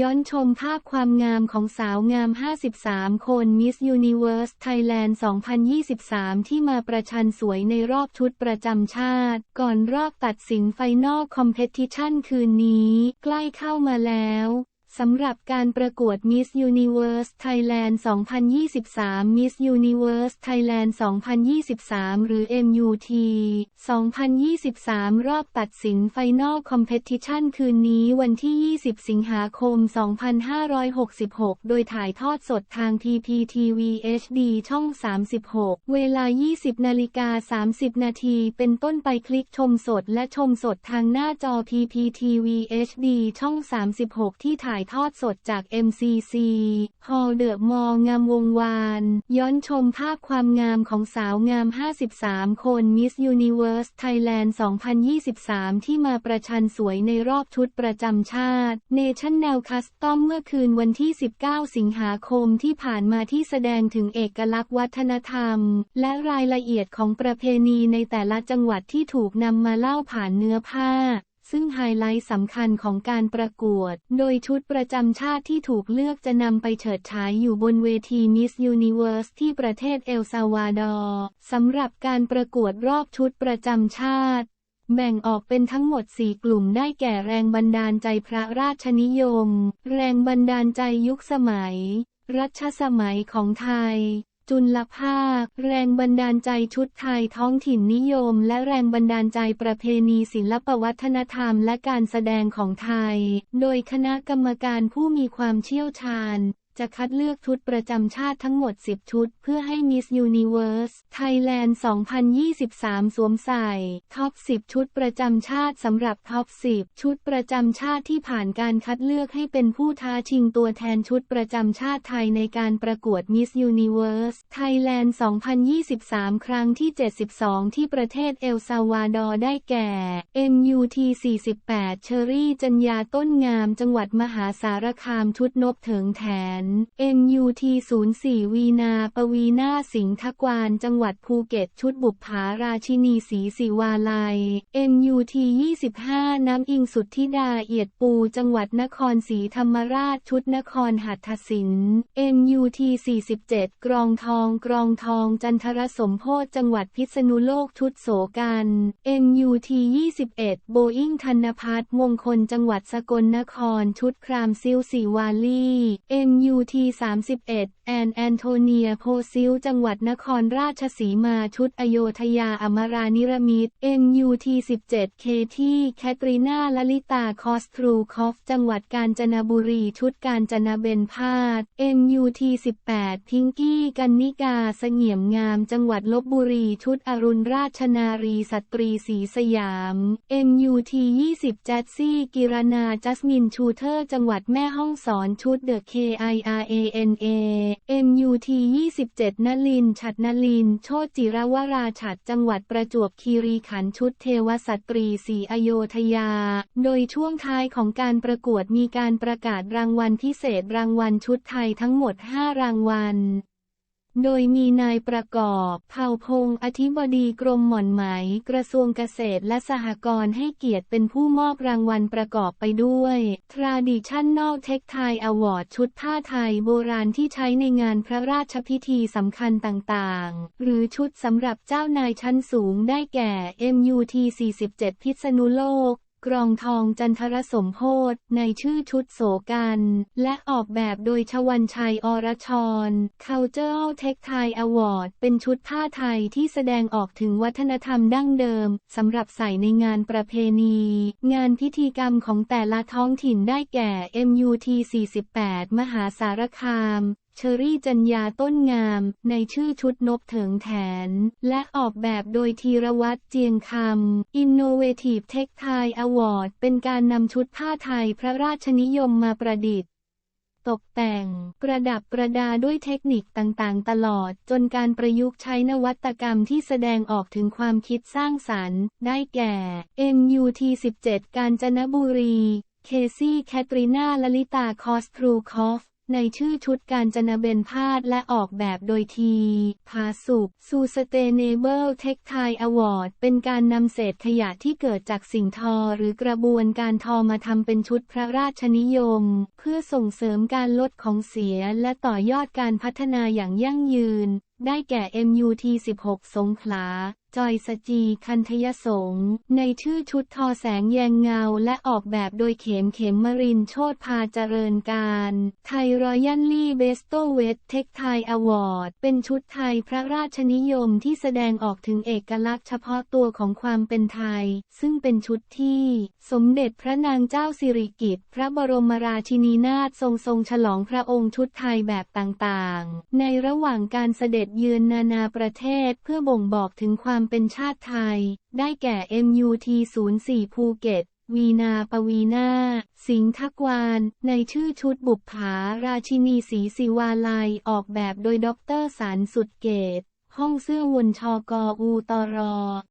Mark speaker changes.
Speaker 1: ย้อนชมภาพความงามของสาวงาม 53 คนมิสยูนิเวอร์สไทยแลนด์ 2023 ที่มาประชันสวยในรอบชุดประจำชาติ ก่อนรอบตัดสินไฟนอลคอมเพติชันคืนนี้ ใกล้เข้ามาแล้ว สำหรับการประกวด Miss Universe Thailand 2023 Miss Universe Thailand 2023 หรือ MUT 2023 รอบตัดสิน Final Competition คืนนี้วันที่ 20 สิงหาคม 2566 โดยถ่ายทอดสดทาง PPTV HD ช่อง 36 เวลา 20 นาฬิกา 30 นาที เป็นต้นไปคลิกชมสดและชมสดทางหน้าจอ PPTV HD ช่อง 36 ที่ถ่ายายทอดสดจาก MCC ฮอลเดอะมองามวงวาน ย้อนชมภาพความงามของสาวงาม 53 คน Miss Universe Thailand 2023 ที่มาประชันสวยในรอบชุดประจำชาติ National Custom เมื่อคืนวันที่ 19 สิงหาคมที่ผ่านมาที่แสดงถึงเอกลักษณ์วัฒนธรรม และรายละเอียดของประเพณีในแต่ละจังหวัดที่ถูกนำมาเล่าผ่านเนื้อผ้า ซึ่งไฮไลท์สำคัญของการประกวด โดยชุดประจำชาติที่ถูกเลือกจะนำไปเฉิดฉายอยู่บนเวที Miss Universe ที่ประเทศเอลซาวาดอร์สำหรับการประกวดรอบชุดประจำชาติแบ่งออกเป็นทั้งหมด 4 กลุ่มได้แก่แรงบันดาลใจพระราชนิยม แรงบันดาลใจยุคสมัย รัชสมัยของไทย จุลภาค แรงบันดาลใจชุดไทยท้องถิ่นนิยม และแรงบันดาลใจประเพณีศิลปวัฒนธรรมและการแสดงของไทย โดยคณะกรรมการผู้มีความเชี่ยวชาญ จะคัดเลือกชุดประจำชาติทั้งหมด 10 ชุด เพื่อให้ Miss Universe Thailand 2023 สวมใส่ท็อป 10 ชุดประจำชาติสำหรับท็อป 10 ชุดประจำชาติที่ผ่านการคัดเลือกให้เป็นผู้ท้าชิงตัวแทนชุดประจำชาติไทยในการประกวด Miss Universe Thailand 2023 ครั้งที่ 72 ที่ประเทศเอลซาวาดอร์ได้แก่ MUT 48 เชอรี่ จัญญาต้นงาม จังหวัดมหาสารคามชุดนบเถิงแถน MUT 04วีนาปวีนาสิงห์ทกวานจังหวัดภูเก็ตชุดบุปผาราชินีสีสิวาลัย MUT 25 น้ำอิงสุดทิดาเอียดปูจังหวัดนครศรีธรรมราชชุดนครหัตถสิน MUT 47 กรองทองกรองทองจันทรสมโพธจังหวัดพิษณุโลกชุดโสกัน MUT 21 โบอิงธนพัฒมงคลจังหวัดสกลนครชุดครามซิลสีวาลี MU ที 31 แอนแอนโทเนียโพซิลจังหวัดนครราชสีมาชุดอโยธยาอมรานิรมิต MUT 17 เคที่แคทรีนาลลิตาคอสทรูคอฟ จังหวัดกาญจนบุรีชุดกาญจนเบนพาด MUT 18 พิงกี้กันนิกาเสงี่ยมงาม จังหวัดลบบุรีชุดอรุณราชนารีสตรีสีสยาม MUT 20แจสซี่กิรนาจัสมินชูเทอร์ จังหวัดแม่ฮ่องสอนชุดเดอะ KI NUT 27 นลิน ฉัดนลิน โชติจิรวราฉัดจังหวัดประจวบคีรีขันธ์ชุดเทวสตรีสีอโยธยา โดยช่วงท้ายของการประกวดมีการประกาศรางวัลพิเศษรางวัลชุดไทยทั้งหมด 5 รางวัล โดยมีนายประกอบ เผ่าพงอธิบดีกรมหม่อนไหม กระทรวงเกษตรและสหกรณ์ให้เกียรติเป็นผู้มอบรางวัลประกอบไปด้วย Traditional Textile Award ชุดผ้าไทยโบราณที่ใช้ในงานพระราชพิธีสำคัญต่างๆ หรือชุดสำหรับเจ้านายชั้นสูงได้แก่ MUT 47 พิษณุโลก กรองทองจันทรสมโพธในชื่อชุดโสกัน และออกแบบโดยชวันชัยอรชร Cultural Textile Award เป็นชุดผ้าไทยที่แสดงออกถึงวัฒนธรรมดั้งเดิมสำหรับใส่ในงานประเพณี งานพิธีกรรมของแต่ละท้องถิ่นได้แก่ MUT 48 มหาสารคาม เชอรี่จัญญาต้นงาม ในชื่อชุดนบเถิงแถน และออกแบบโดยธีรวัตรเจียงคำ Innovative Textile Award เป็นการนำชุดผ้าไทยพระราชนิยมมาประดิษฐ์ ตกแต่ง ประดับประดาด้วยเทคนิคต่างๆ ตลอด จนการประยุกต์ใช้นวัตกรรมที่แสดงออกถึงความคิดสร้างสรรค์ ได้แก่ MUT 17 กาญจนบุรี เคซี่แคทรีนาลลิตาคอสทรูคอฟ ในชื่อชุดการจนาเบนพาดและออกแบบโดยทีพาสุข Sustainable Textile Award เป็นการนำเศษขยะที่เกิดจากสิ่งทอหรือกระบวนการทอมาทำเป็นชุดพระราชนิยม เพื่อส่งเสริมการลดของเสียและต่อยอดการพัฒนาอย่างยั่งยืน ได้แก่ MUT 16 สงขลา จอยสจีคันธยสงในชื่อชุดทอแสงแยงเงาและออกแบบโดยเข็มเข็มมรินโชตพาเจริญการ ไทยรอยัลลี่เบสโตเวทเทคไทยอวอร์ด เป็นชุดไทยพระราชนิยมที่แสดงออกถึงเอกลักษณ์เฉพาะตัวของความเป็นไทย ซึ่งเป็นชุดที่ สมเด็จพระนางเจ้าสิริกิติ์พระบรมราชินีนาถทรงทรงฉลองพระองค์ชุดไทยแบบต่างๆ ในระหว่างการเสด็จเยือนนานาประเทศเพื่อบ่งบอกถึงความเป็นชาติไทย ได้แก่ MUT 04ภูเก็ต วีนาปวีนาสิงห์ทักวาน ในชื่อชุดบุปผา ราชินีสีสิวาลัย ออกแบบโดยด็อกเตอร์สารสุดเกต ห้องเสื้อวนชอกอูตรอ